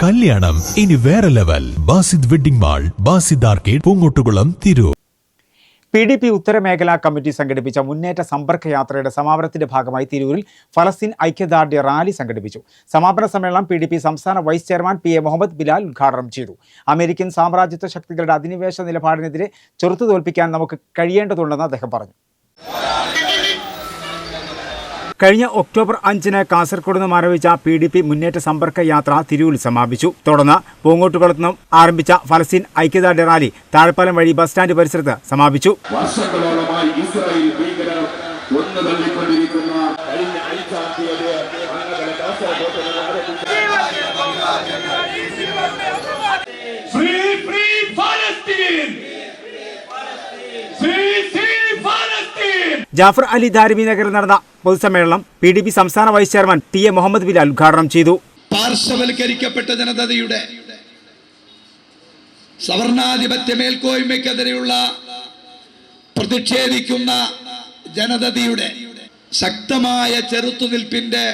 കല്യാണം. ഇനി വേറെ level Basid wedding mall Basid arcade Poongottukulam Tirur. P D P ഉത്തരമേഖലാ committee സംഘടിപ്പിച്ച മുന്നേറ്റ സമ്പർക്ക യാത്രയുടെ സമാപനത്തിന്റെ ഭാഗമായി തിരൂരിൽ ഫലസ്തീൻ ഐക്യദാർഢ്യ റാലി സംഘടിപ്പിച്ചു. സമാപന സമ്മേളനം പി ഡി പി സംസ്ഥാന vice chairman P A Muhammad Bilal ഉദ്ഘാടനം ചെയ്തു. അമേരിക്കൻ സാമ്രാജ്യത്വ ശക്തികളുടെ അധിനിവേശ നിലപാടിനെതിരെ ചെറുത്തു തോൽപ്പിക്കാൻ നമുക്ക് കഴിയേണ്ടതുണ്ടെന്ന് അദ്ദേഹം പറഞ്ഞു. കഴിഞ്ഞ ഒക്ടോബർ അഞ്ചിന് കാസർഗോഡ് നിന്നും ആരംഭിച്ച പി ഡി പി മുന്നേറ്റ സമ്പർക്ക യാത്ര തിരൂരിൽ സമാപിച്ചു. തുടർന്ന് പൂങ്ങോട്ടുകുളത്ത് നിന്നും ആരംഭിച്ച ഫലസ്തീൻ ഐക്യദാർഢ്യ റാലി താഴെപ്പാലം വഴി ബസ് സ്റ്റാൻഡ് പരിസരത്ത് സമാപിച്ചു. വർഷങ്ങളോളമായി ഇസ്രായേൽ ഭീകരർ ഒന്ന് തള്ളിക്കൊണ്ടിരിക്കുന്ന കഴിഞ്ഞ അഞ്ചാം തീയതി! ജാഫർ അലി ധാരിമി നഗറിൽ നടന്ന പൊതുസമ്മേളനം പി ഡി പി സംസ്ഥാന vice chairman T A Muhammad Bilal ഉദ്ഘാടനം ചെയ്തു. പാർശ്വവൽക്കരിക്കപ്പെട്ട ജനതയുടെ സവർണാധിപത്യ മേൽക്കോയ്മയ്ക്കെതിരെയുള്ള പ്രതിഷേധിക്കുന്ന ജനതയുടെ ശക്തമായ ചെറുത്തുനിൽപ്പിന്റെ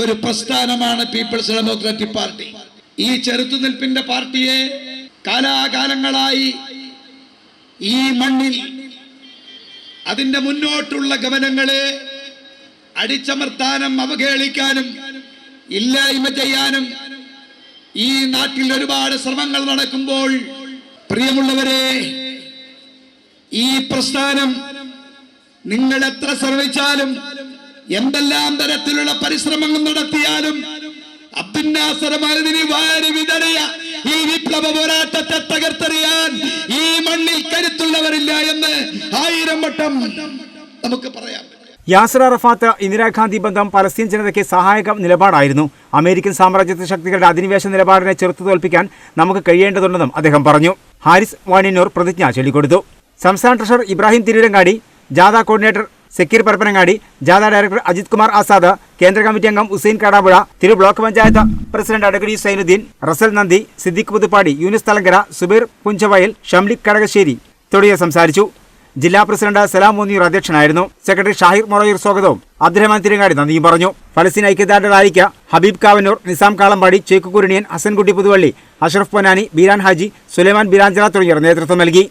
ഒരു പ്രസ്ഥാനമാണ് പീപ്പിൾസ് ഡെമോക്രാറ്റിക് പാർട്ടി. ഈ ചെറുത്തുനിൽപ്പിന്റെ പാർട്ടിയെ കാലാകാലങ്ങളായി ഈ മണ്ണിൽ അതിന്റെ മുന്നോട്ടുള്ള ഗമനങ്ങളെ അടിച്ചമർത്താനും അവഹേളിക്കാനും ഇല്ലായ്മ ചെയ്യാനും ഈ നാട്ടിൽ ഒരുപാട് ശ്രമങ്ങൾ നടക്കുമ്പോൾ പ്രിയമുള്ളവരെ ഈ പ്രസ്ഥാനം നിങ്ങൾ എത്ര ശ്രമിച്ചാലും എന്തെല്ലാം തരത്തിലുള്ള പരിശ്രമങ്ങൾ നടത്തിയാലും വിതറിയ ഈ പോരാട്ടത്തെ തകർത്തെറിയാൻ ഈ മണ്ണിൽ കരുത്തുള്ളവരില്ല എന്ന് ആയിരം വട്ടം നമുക്ക് പറയാം. യാസർ അറഫാത്ത് ഇന്ദിരാഗാന്ധി ബന്ധം പലസ്തീൻ ജനതയ്ക്ക് സഹായക നിലപാടായിരുന്നു. അമേരിക്കൻ സാമ്രാജ്യത്വ ശക്തികളുടെ അധിനിവേശ നിലപാടിനെ ചെറുത്തു തോൽപ്പിക്കാൻ നമുക്ക് കഴിയേണ്ടതുണ്ടെന്നും അദ്ദേഹം പറഞ്ഞു. ഹാരിസ് വാണിയന്നൂർ പ്രതിജ്ഞ ചൊല്ലിക്കൊടുത്തു. സംസ്ഥാന ട്രഷറർ ഇബ്രാഹിം തിരൂരങ്ങാടി ജാഥ കോർഡിനേറ്റർ സെക്യൂർ പരപ്പനങ്ങാടി ജാഥ ഡയറക്ടർ അജിത് കുമാർ ആസാദ് കേന്ദ്ര കമ്മിറ്റി അംഗം ഉസൈൻ കാടാപുഴ തിരു ബ്ലോക്ക് പഞ്ചായത്ത് പ്രസിഡന്റ് അടകടി സൈനുദ്ദീൻ റസൽ നന്ദി സിദ്ദിഖ് പുതുപ്പാടി യൂനിസ് തലങ്കര സുബീർ പുഞ്ചവയൽ ഷംലിക് കടകശ്ശേരി തുടങ്ങിയ സംസാരിച്ചു. ജില്ലാ പ്രസിഡന്റ് സലാം മുനീർ അധ്യക്ഷനായിരുന്നു. സെക്രട്ടറി ഷാഹിർ മൊറയൂർ സ്വാഗതവും. അബ്ദുറഹ്മാൻ തിരങ്ങാടി നന്ദിയും പറഞ്ഞു. ഫലസ്തീൻ ഐക്യദാർഢ്യ ഹബീബ് കാവന്നൂർ നിസാം കാളമ്പാടി ചേക്കുകുരുണിയൻ ഹസൻകുട്ടി പുതുവള്ളി അഷറഫ് പൊന്നാനി ബീരാൻ ഹാജി സുലൈമാൻ ബിരാഞ്ചല തുടങ്ങിയവർ നേതൃത്വം നൽകി.